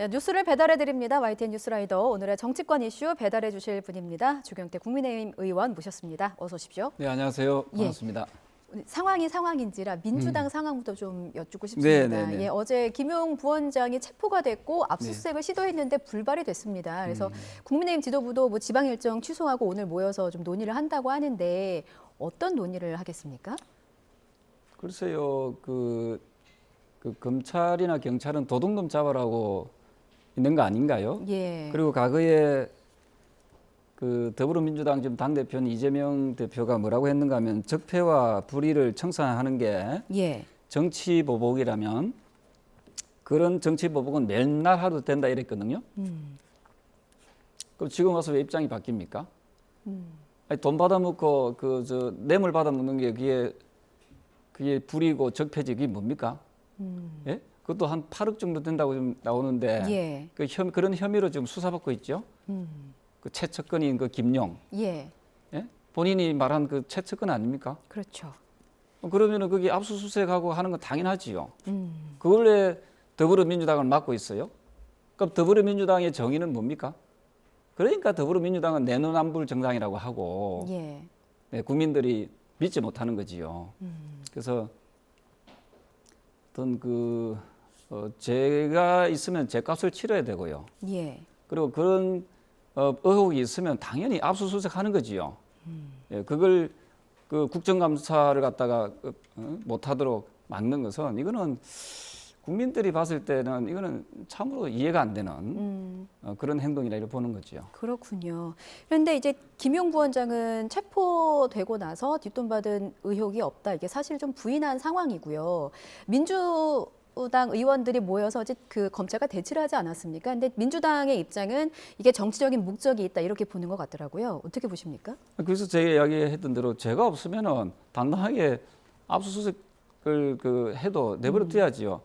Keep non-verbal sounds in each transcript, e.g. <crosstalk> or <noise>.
네, 뉴스를 배달해 드립니다. YTN 뉴스라이더 오늘의 정치권 이슈 배달해 주실 분입니다. 주경태 국민의힘 의원 모셨습니다. 어서 오십시오. 네, 안녕하세요. 예. 반갑습니다. 상황이 상황인지라 민주당 상황부터 좀 여쭙고 싶습니다. 네, 네, 네. 예, 어제 김용 부원장이 체포가 됐고 압수수색을 시도했는데 불발이 됐습니다. 그래서 음. 국민의힘 지도부도 뭐 지방 일정 취소하고 오늘 모여서 좀 논의를 한다고 하는데 어떤 논의를 하겠습니까? 글쎄요, 그, 그 검찰이나 경찰은 도둑놈 잡아라고 있는 거 아닌가요? 예. 그리고 과거에 그 더불어민주당 지금 당 대표는 이재명 대표가 뭐라고 했는가 하면 적폐와 불의를 청산하는 게 예. 정치 보복이라면 그런 정치 보복은 맨날 하도 된다 이랬거든요. 음. 그럼 지금 와서 왜 입장이 바뀝니까? 음. 아니, 돈 받아먹고 그 저 뇌물 받아먹는 게 그게 그게 불이고 적폐지 그게 뭡니까? 음. 예? 그것도 한 8억 정도 된다고 좀 나오는데 예. 그 혐, 그런 혐의로 지금 수사받고 있죠. 음. 그 최측근인 그 김용 예. 예? 본인이 말한 그 최측근 아닙니까? 그렇죠. 어, 그러면은 그게 압수수색하고 하는 건 당연하지요. 음. 그걸 왜 더불어민주당을 맡고 있어요? 그럼 더불어민주당의 정의는 뭡니까? 그러니까 더불어민주당은 내노남불 정당이라고 하고 예. 네, 국민들이 믿지 못하는 거지요. 음. 그래서 어떤 그 어, 제가 있으면 제 값을 치러야 되고요. 예. 그리고 그런 어, 의혹이 있으면 당연히 압수수색하는 거지요. 예, 그걸 그 국정감사를 갖다가 어, 어, 못하도록 막는 것은 이거는 국민들이 봤을 때는 이거는 참으로 이해가 안 되는 음. 어, 그런 행동이라 이렇게 보는 거지요. 그렇군요. 그런데 이제 김용 부원장은 체포되고 나서 뒷돈 받은 의혹이 없다. 이게 사실 좀 부인한 상황이고요. 민주 당 의원들이 모여서 그 검찰과 대치를 하지 않았습니까? 근데 민주당의 입장은 이게 정치적인 목적이 있다 이렇게 보는 것 같더라고요. 어떻게 보십니까? 그래서 제가 이야기했던 대로 제가 없으면은 당당하게 압수수색을 그 해도 내버려 둬야지요.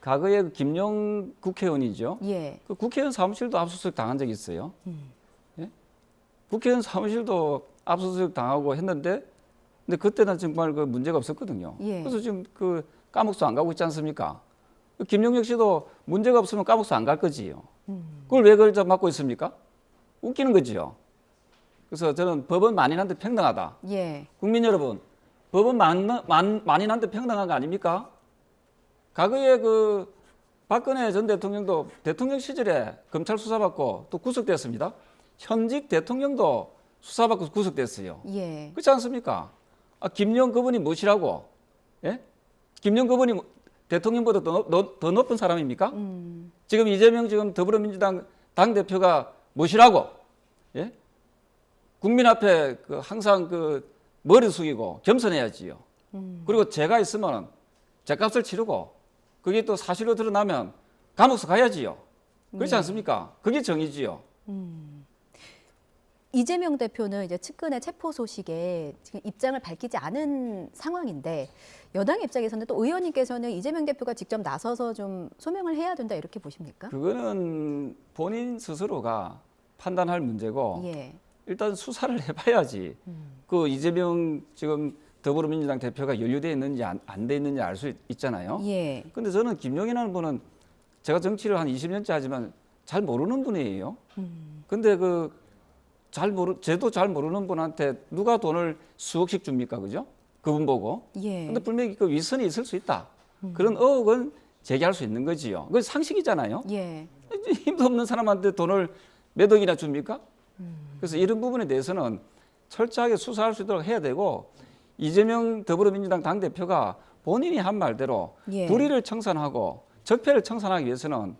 과거에 그 김용 국회의원이죠. 예. 그 국회의원 사무실도 압수수색 당한 적이 있어요. 음. 예? 국회의원 사무실도 압수수색 당하고 했는데, 근데 그때는 정말 그 문제가 없었거든요. 예. 그래서 지금 그 까목수 안 가고 있지 않습니까? 그 김용혁 씨도 문제가 없으면 까목수 안갈 거지요. 음. 그걸 왜 그걸 맡고 있습니까? 웃기는 거지요. 그래서 저는 법은 만인한테 평등하다. 예. 국민 여러분, 법은 만, 만, 만인한테 평등한 거 아닙니까? 과거에 그 박근혜 전 대통령도 대통령 시절에 검찰 수사받고 또 구속됐습니다. 현직 대통령도 수사받고 구속됐어요. 예. 그렇지 않습니까? 아, 김영 그분이 무엇이라고? 예? 김영 그분이 뭐- 대통령보다 더, 높- 더, 더 높은 사람입니까? 음. 지금 이재명 지금 더불어민주당 당 대표가 무엇이라고? 예? 국민 앞에 그 항상 그 머리 숙이고 겸손해야지요. 음. 그리고 제가 있으면 제값을 치르고 그게 또 사실로 드러나면 감옥서 가야지요. 그렇지 네. 않습니까? 그게 정의지요. 음. 이재명 대표는 이제 측근의 체포 소식에 지금 입장을 밝히지 않은 상황인데 여당 입장에서는 또 의원님께서는 이재명 대표가 직접 나서서 좀 소명을 해야 된다 이렇게 보십니까? 그거는 본인 스스로가 판단할 문제고 예. 일단 수사를 해봐야지. 음. 그 이재명 지금 더불어민주당 대표가 연루돼 있는지 안 돼 있는지 알 수 있잖아요. 예. 근데 저는 김용이라는 분은 제가 정치를 한 20년째 하지만 잘 모르는 분이에요. 음. 근데 그 잘 모르, 쟤도 잘 모르는 분한테 누가 돈을 수억씩 줍니까, 그죠? 그분 보고. 예. 근데 분명히 그 위선이 있을 수 있다. 그런 의혹은 제기할 수 있는 거지요. 그건 상식이잖아요. 예. 힘도 없는 사람한테 돈을 몇 억이나 줍니까? 그래서 이런 부분에 대해서는 철저하게 수사할 수 있도록 해야 되고 이재명 더불어민주당 당대표가 본인이 한 말대로 예. 불의를 청산하고 적폐를 청산하기 위해서는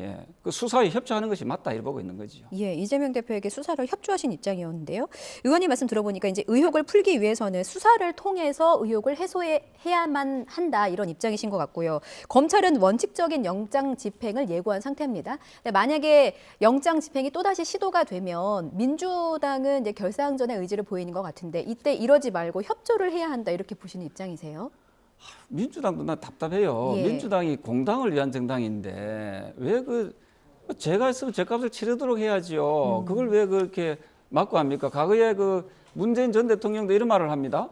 예, 그 수사에 협조하는 것이 맞다 보고 있는 거지요. 예, 이재명 대표에게 수사를 협조하신 입장이었는데요. 의원님 말씀 들어보니까 이제 의혹을 풀기 위해서는 수사를 통해서 의혹을 해소해야만 한다 이런 입장이신 것 같고요. 검찰은 원칙적인 영장 집행을 예고한 상태입니다. 만약에 영장 집행이 또다시 시도가 되면 민주당은 이제 결사항전의 의지를 보이는 것 같은데 이때 이러지 말고 협조를 해야 한다 이렇게 보시는 입장이세요? 민주당도 나 답답해요. 예. 민주당이 공당을 위한 정당인데 왜 그 제가 있으면 제 값을 치르도록 해야지요. 그걸 왜 그렇게 막고 합니까? 과거에 그 문재인 전 대통령도 이런 말을 합니다.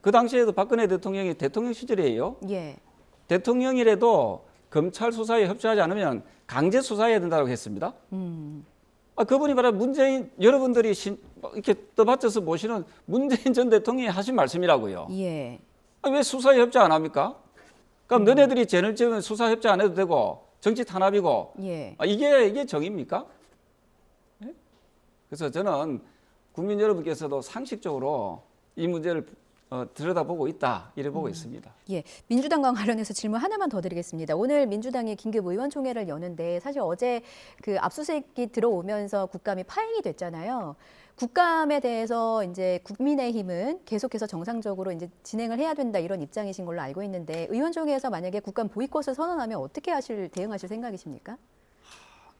그 당시에도 박근혜 대통령이 대통령 시절이에요. 예. 대통령이라도 검찰 수사에 협조하지 않으면 강제 수사해야 된다고 했습니다. 음. 아, 그분이 바로 문재인 여러분들이 신, 이렇게 떠받쳐서 모시는 문재인 전 대통령이 하신 말씀이라고요. 예. 아, 왜 수사에 협조 안 합니까? 그럼 너네들이 죄를 지으면 수사 협조 안 해도 되고 정치 탄압이고 예. 아, 이게 이게 정입니까? 예? 그래서 저는 국민 여러분께서도 상식적으로 이 문제를 어, 들여다보고 있다 이래 보고 있습니다. 예, 민주당과 관련해서 질문 하나만 더 드리겠습니다. 오늘 민주당이 긴급 의원총회를 여는데 사실 어제 그 압수수색이 들어오면서 국감이 파행이 됐잖아요. 국감에 대해서 이제 국민의힘은 계속해서 정상적으로 이제 진행을 해야 된다 이런 입장이신 걸로 알고 있는데 의원총회에서 만약에 국감 보이콧을 선언하면 어떻게 하실 대응하실 생각이십니까?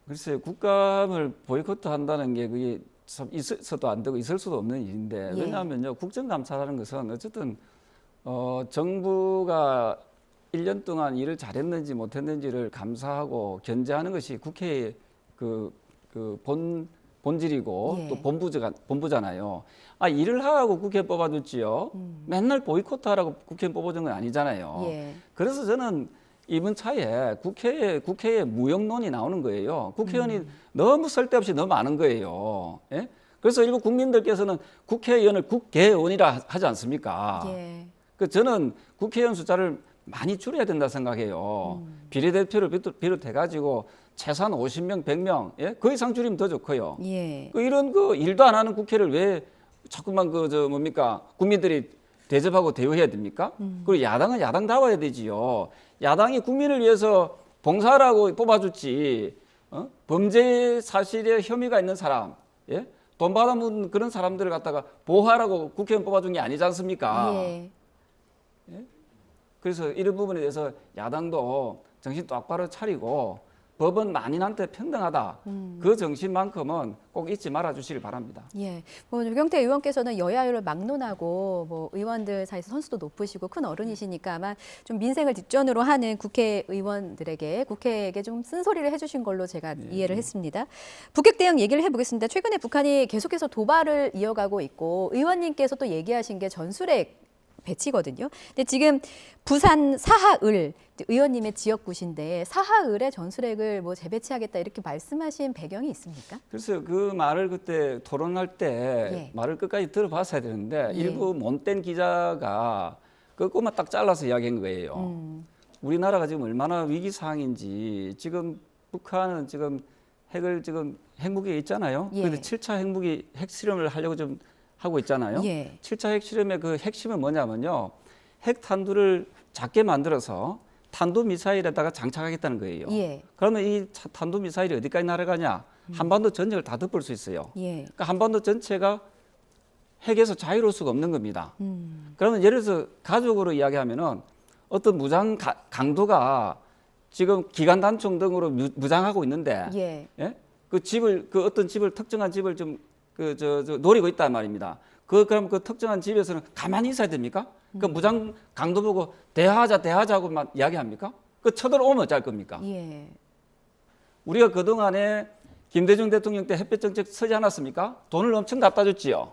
글쎄요, 국감을 보이콧 한다는 게 그게 참 있어도 안 되고 있을 수도 없는 일인데 예. 왜냐하면요, 국정감사라는 것은 어쨌든 어, 정부가 1년 동안 일을 잘했는지 못했는지를 감사하고 견제하는 것이 국회의 그, 그 본, 본질이고 예. 또 본부자, 본부잖아요. 아, 일을 하라고 국회 뽑아줬지요. 맨날 보이콧 하라고 국회 뽑아준 건 아니잖아요. 예. 그래서 저는 이번 차에 국회에 국회에 무용론이 나오는 거예요. 국회의원이 너무 쓸데없이 너무 많은 거예요. 예? 그래서 일부 국민들께서는 국회의원을 국회의원이라 하지 않습니까? 예. 그 저는 국회의원 숫자를 많이 줄여야 된다 생각해요. 비례대표를 비롯- 비롯해가지고 최소한 50명, 100명, 예? 그 이상 줄이면 더 좋고요. 예. 그 이런 그 일도 안 하는 국회를 왜 자꾸만 그 저 뭡니까 국민들이 대접하고 대우해야 됩니까? 그리고 야당은 야당다워야 되지요. 야당이 국민을 위해서 봉사라고 뽑아줬지. 어? 범죄 사실에 혐의가 있는 사람, 예? 돈 받아먹은 그런 사람들을 갖다가 보호하라고 국회의원 뽑아준 게 아니지 않습니까? 예. 그래서 이런 부분에 대해서 야당도 정신 똑바로 차리고 법은 만인한테 평등하다. 그 정신만큼은 꼭 잊지 말아 주시길 바랍니다. 예. 뭐 조경태 의원께서는 여야를 막론하고 뭐 의원들 사이에서 선수도 높으시고 큰 어른이시니까 아마 좀 민생을 뒷전으로 하는 국회의원들에게 국회에게 좀 쓴소리를 해 주신 걸로 제가 이해를 했습니다. 북핵 대응 얘기를 해 보겠습니다. 최근에 북한이 계속해서 도발을 이어가고 있고 의원님께서 또 얘기하신 게 전술핵 배치거든요. 근데 지금 부산 사하을 의원님의 지역구신데 사하을에 전술핵을 뭐 재배치하겠다 이렇게 말씀하신 배경이 있습니까? 그래서 그 말을 그때 토론할 때 예. 말을 끝까지 들어봤어야 되는데 예. 일부 못된 기자가 그것만 딱 잘라서 이야기한 거예요. 음. 우리나라가 지금 얼마나 위기 상황인지 지금 북한은 지금 핵을 지금 핵무기에 있잖아요. 예. 그런데 7차 핵무기 핵실험을 하려고 좀 하고 있잖아요. 예. 7차 핵실험의 그 핵심은 뭐냐면요. 핵탄두를 작게 만들어서 탄도 미사일에다가 장착하겠다는 거예요. 예. 그러면 이 차- 탄도 미사일이 어디까지 날아가냐? 한반도 전역을 다 덮을 수 있어요. 예. 그러니까 한반도 전체가 핵에서 자유로울 수가 없는 겁니다. 음. 그러면 예를 들어서 가족으로 이야기하면은 어떤 무장 가- 강도가 지금 기관 단총 등으로 무- 무장하고 있는데 예. 예? 그 집을 그 어떤 집을 특정한 집을 좀 그 저 저 노리고 있단 말입니다. 그 그럼 그 특정한 집에서는 가만히 있어야 됩니까? 그 무장 강도 보고 대화하자 대화하자고만 이야기합니까? 그 쳐들어오면 어쩔 겁니까? 예. 우리가 그 동안에 김대중 대통령 때 햇볕 정책 서지 않았습니까? 돈을 엄청 갖다 줬지요.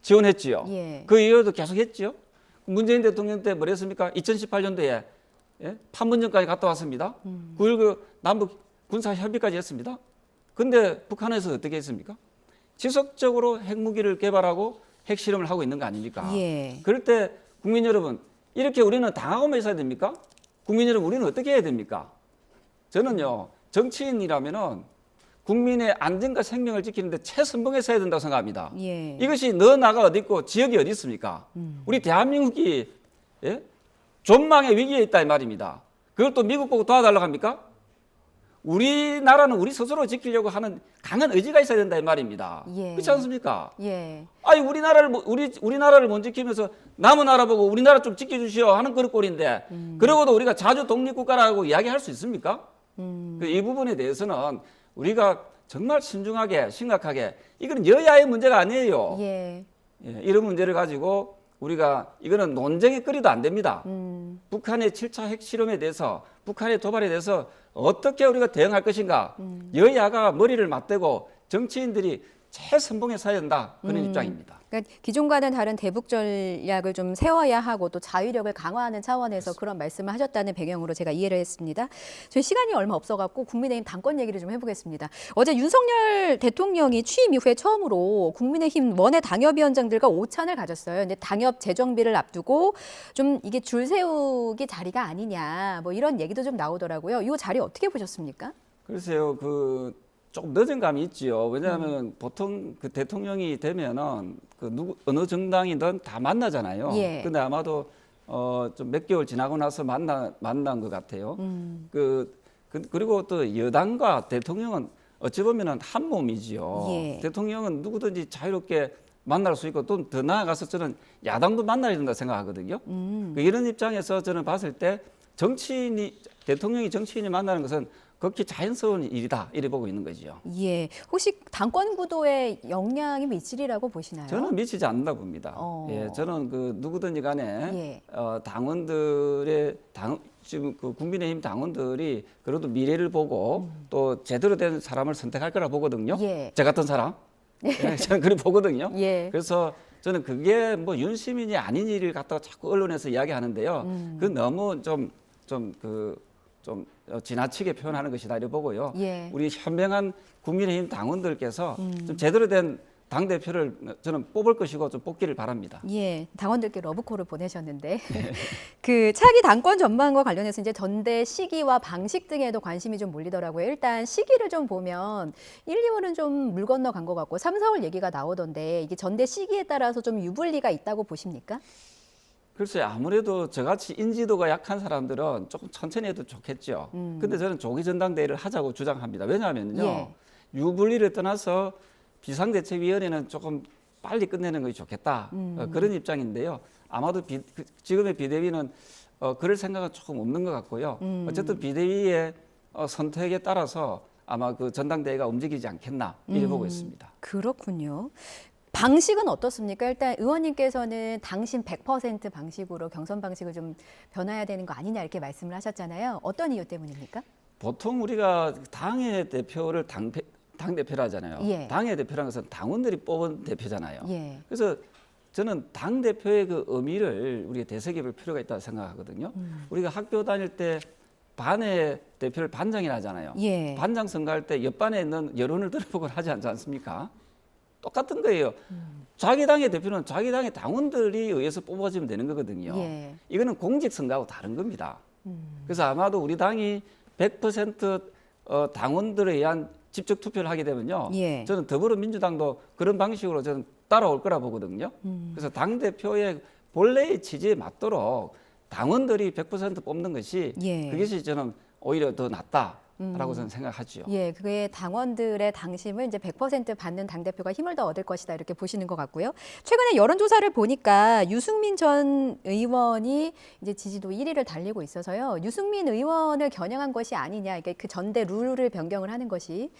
지원했지요. 예. 그 이후에도 계속 했지요. 문재인 대통령 때 뭐랬습니까? 2018년도에 예? 판문점까지 갔다 왔습니다. 그리고 그 남북 군사 협의까지 했습니다. 근데 북한에서 어떻게 했습니까? 지속적으로 핵무기를 개발하고 핵실험을 하고 있는 거 아닙니까? 예. 그럴 때 국민 여러분 이렇게 우리는 당하고만 있어야 됩니까? 국민 여러분 우리는 어떻게 해야 됩니까? 저는요 정치인이라면은 국민의 안전과 생명을 지키는데 최선봉에서 해야 된다고 생각합니다. 예. 이것이 너 나가 어디 있고 지역이 어디 있습니까? 우리 대한민국이 예? 존망의 위기에 있다 이 말입니다. 그걸 또 미국 보고 도와달라고 합니까? 우리나라는 우리 스스로 지키려고 하는 강한 의지가 있어야 된다 이 말입니다. 예. 그렇지 않습니까? 예. 아니 우리나라를 못- 우리 우리나라를 못 지키면서 남은 나라 보고 우리나라 좀 지켜주시오 하는 그런 꼴인데 그러고도 우리가 자주 독립국가라고 이야기할 수 있습니까? 음. 그 이 부분에 대해서는 우리가 정말 신중하게 심각하게 이거는 여야의 문제가 아니에요. 예. 예, 이런 문제를 가지고 우리가 이거는 논쟁의 거리도 안 됩니다. 음. 북한의 7차 핵실험에 대해서 북한의 도발에 대해서 어떻게 우리가 대응할 것인가 여야가 머리를 맞대고 정치인들이 선봉에 서야 된다 그런 음. 입장입니다. 그러니까 기존과는 다른 대북 전략을 좀 세워야 하고 또 자위력을 강화하는 차원에서 그런 말씀을 하셨다는 배경으로 제가 이해를 했습니다. 저희 시간이 얼마 없어갖고 국민의힘 당권 얘기를 좀 해보겠습니다. 어제 윤석열 대통령이 취임 이후에 처음으로 국민의힘 원외 당협위원장들과 오찬을 가졌어요. 근데 당협 재정비를 앞두고 좀 이게 줄 세우기 자리가 아니냐 뭐 이런 얘기도 좀 나오더라고요. 이 자리 어떻게 보셨습니까? 글쎄요, 그 조금 늦은 감이 있지요. 왜냐하면 음. 보통 그 대통령이 되면은 그 누구 어느 정당이든 다 만나잖아요. 예. 근데 아마도 어 좀 몇 개월 지나고 나서 만나 만난 것 같아요. 음. 그, 그 그리고 또 여당과 대통령은 어찌 보면은 한 몸이지요. 예. 대통령은 누구든지 자유롭게 만날 수 있고 또 더 나아가서 저는 야당도 만나야 된다 생각하거든요. 음. 그 이런 입장에서 저는 봤을 때 정치인이 대통령이 정치인이 만나는 것은 극히 자연스러운 일이다 이래 보고 있는 거지요. 예. 혹시 당권 구도에 영향이 미치리라고 보시나요? 저는 미치지 않는다 봅니다. 어. 예, 저는 그 누구든지 간에 예. 어, 당원들의 당 지금 그 국민의힘 당원들이 그래도 미래를 보고 또 제대로 된 사람을 선택할 거라 보거든요. 음. 예. 저 같은 사람, 예, 저는 그렇게 보거든요. 예. 그래서 저는 그게 뭐 윤시민이 아닌 일을 갖다가 자꾸 언론에서 이야기하는데요. 음. 그 너무 좀 좀그좀 지나치게 표현하는 것이다 이래 보고요. 예. 우리 현명한 국민의힘 당원들께서 음. 좀 제대로 된 당 대표를 저는 뽑을 것이고 좀 뽑기를 바랍니다. 예, 당원들께 러브콜을 보내셨는데 <laughs> 그 차기 당권 전망과 관련해서 이제 전대 시기와 방식 등에도 관심이 좀 몰리더라고요. 일단 시기를 좀 보면 1, 2월은 좀 물 건너 간 것 같고 3, 4월 얘기가 나오던데 이게 전대 시기에 따라서 좀 유불리가 있다고 보십니까? 글쎄 아무래도 저같이 인지도가 약한 사람들은 조금 천천히 해도 좋겠죠. 음. 근데 저는 조기 전당대회를 하자고 주장합니다. 왜냐하면요. 예. 유불리를 떠나서 비상대책위원회는 조금 빨리 끝내는 것이 좋겠다. 음. 어, 그런 입장인데요. 아마도 비, 그, 지금의 비대위는 어, 그럴 생각은 조금 없는 것 같고요. 음. 어쨌든 비대위의 어, 선택에 따라서 아마 그 전당대회가 움직이지 않겠나 이래 보고 음. 있습니다. 그렇군요. 방식은 어떻습니까? 일단 의원님께서는 당신 100% 방식으로 경선 방식을 좀 변화해야 되는 거 아니냐 이렇게 말씀을 하셨잖아요. 어떤 이유 때문입니까? 보통 우리가 당의 대표를 당, 당 대표라 하잖아요. 예. 당의 대표라는 것은 당원들이 뽑은 대표잖아요. 예. 그래서 저는 당 대표의 그 의미를 우리가 되새겨 볼 필요가 있다고 생각하거든요. 음. 우리가 학교 다닐 때 반의 대표를 반장이라 하잖아요. 예. 반장 선거할 때 옆반에 있는 여론을 들어보고 하지 않지 않습니까? 똑같은 거예요. 음. 자기 당의 대표는 자기 당의 당원들이 의해서 뽑아지면 되는 거거든요. 예. 이거는 공직 선거하고 다른 겁니다. 음. 그래서 아마도 우리 당이 100% 어, 당원들에 의한 직접 투표를 하게 되면요. 예. 저는 더불어민주당도 그런 방식으로 저는 따라올 거라 보거든요. 음. 그래서 당 대표의 본래의 취지에 맞도록 당원들이 100% 뽑는 것이 예. 그것이 저는 오히려 더 낫다 라고 저는 생각하지요. 예, 그게 당원들의 당심을 이제 100% 받는 당 대표가 힘을 더 얻을 것이다 이렇게 보시는 것 같고요. 최근에 여론 조사를 보니까 유승민 전 의원이 이제 지지도 1위를 달리고 있어서요. 유승민 의원을 겨냥한 것이 아니냐, 이게 그 전대 룰을 변경을 하는 것이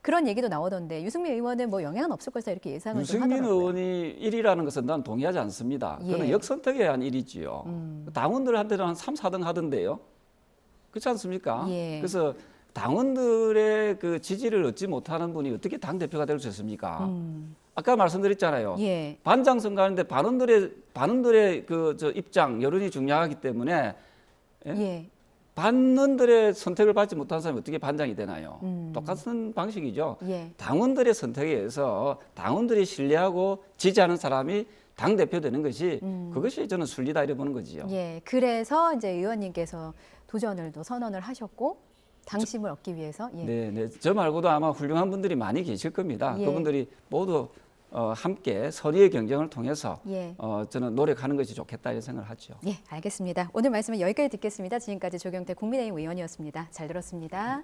그런 얘기도 나오던데 유승민 의원은 뭐 영향은 없을 것이다 이렇게 예상을 좀 유승민 하더라고요. 의원이 1위라는 것은 난 동의하지 않습니다. 그는 예. 역선택에 의한 일이지요. 음. 당원들한테는 한 3, 4등 하던데요. 그렇지 않습니까? 예. 그래서 당원들의 그 지지를 얻지 못하는 분이 어떻게 당 대표가 될 수 있습니까? 음. 아까 말씀드렸잖아요. 예, 반장 선거하는데 반원들의 반원들의 그 저 입장 여론이 중요하기 때문에 예? 예, 반원들의 선택을 받지 못한 사람이 어떻게 반장이 되나요? 음. 똑같은 방식이죠. 예. 당원들의 선택에 의해서 당원들이 신뢰하고 지지하는 사람이 당 대표 되는 것이 그것이 저는 순리다 이래 보는 거지요. 음. 예, 그래서 이제 의원님께서 도전을 또 선언을 하셨고 당심을 얻기 위해서 예. 네, 네. 저 말고도 아마 훌륭한 분들이 많이 계실 겁니다. 예. 그분들이 모두 어, 함께 선의의 경쟁을 통해서 예. 어, 저는 노력하는 것이 좋겠다 이런 생각을 하죠. 예, 알겠습니다. 오늘 말씀은 여기까지 듣겠습니다. 지금까지 조경태 국민의힘 의원이었습니다. 잘 들었습니다.